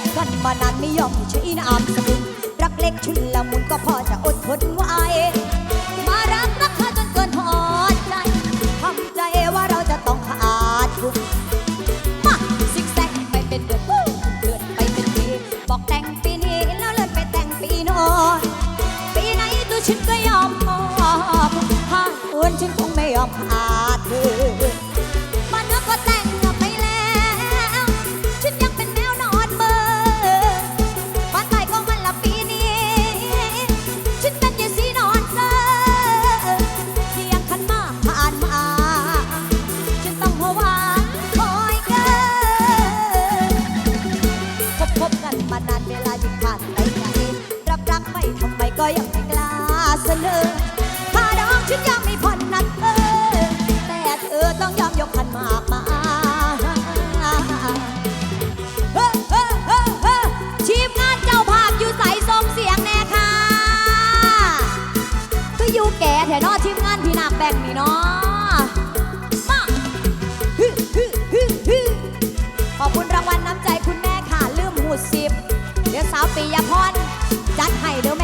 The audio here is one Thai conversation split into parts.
บกันมานานไม่ยอมให้ใช้น้ำสกุลรักเล็กชุนละมุนก็พอจะอดทนไหวมารักรักเธอจนเกินพอใจทำใจว่าเราจะต้องขาดทุนมาซิกแซกไปเป็นเดือนเดือนไปเป็นปีบอกแต่งปีนี้แล้วเลื่อนไปแต่งปีโน้นปีไหนตัวฉันก็ยอมมอบถ้าอ้วนฉันคงไม่ยอมขา เสนอค่าดอกฉันยังไม่ผ่อนนักเออแต่เธอต้องยอมยกขันมากมาเฮ้อเฮ้อเฮ้อเฮ้อทีมงานเจ้าภาพอยู่ใส่ทรงเสียงแน่ค่ะก็อยู่แก่แถวนอทีมงานพี่นาคแบ่งนี่เนาะมาฮึฮึฮึฮึขอบคุณรางวัลน้ำใจคุณแม่ค่ะลืมหูสิบเดี๋ยวสาวปียพรจัดให้เด้อแม่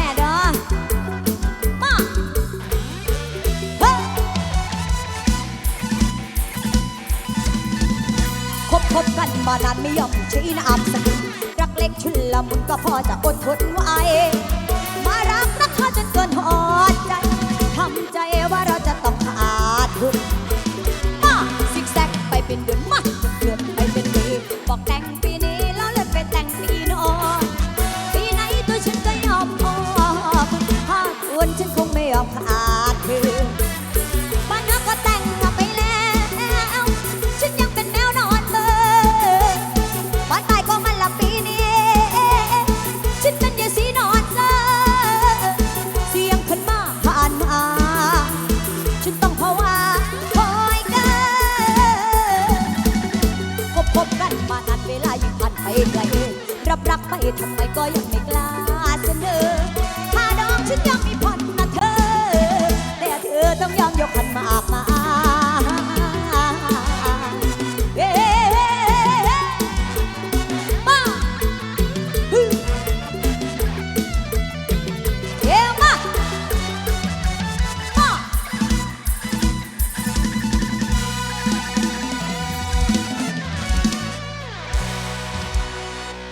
คบกันมานานไม่ยอมชี้น้ำสกุลรักเล็กชุนละมุนก็พอจะอดทนไหว บกันมานานเวลายิ่งผ่านไปไกลรับรักไปทำไมก็ยังไม่กล้าเสนอ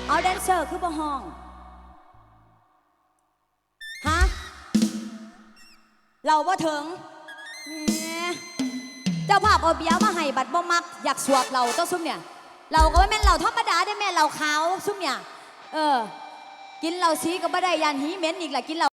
เอาแดนเซอร์คือบ่ห้อง ฮะ เราว่าถึงแหมเจ้าภาพเอาเบียร์มาให้บัตรบ่มัก อยากสวบเราต้าซุ่มเนี่ย เราก็ไม่แม่นเราธรรมดาได้แม่เราขาวซุ่มเนี่ย เออ กินเราซีก็บ่ได้ยันหีเหม็นอีกแหละกินเรา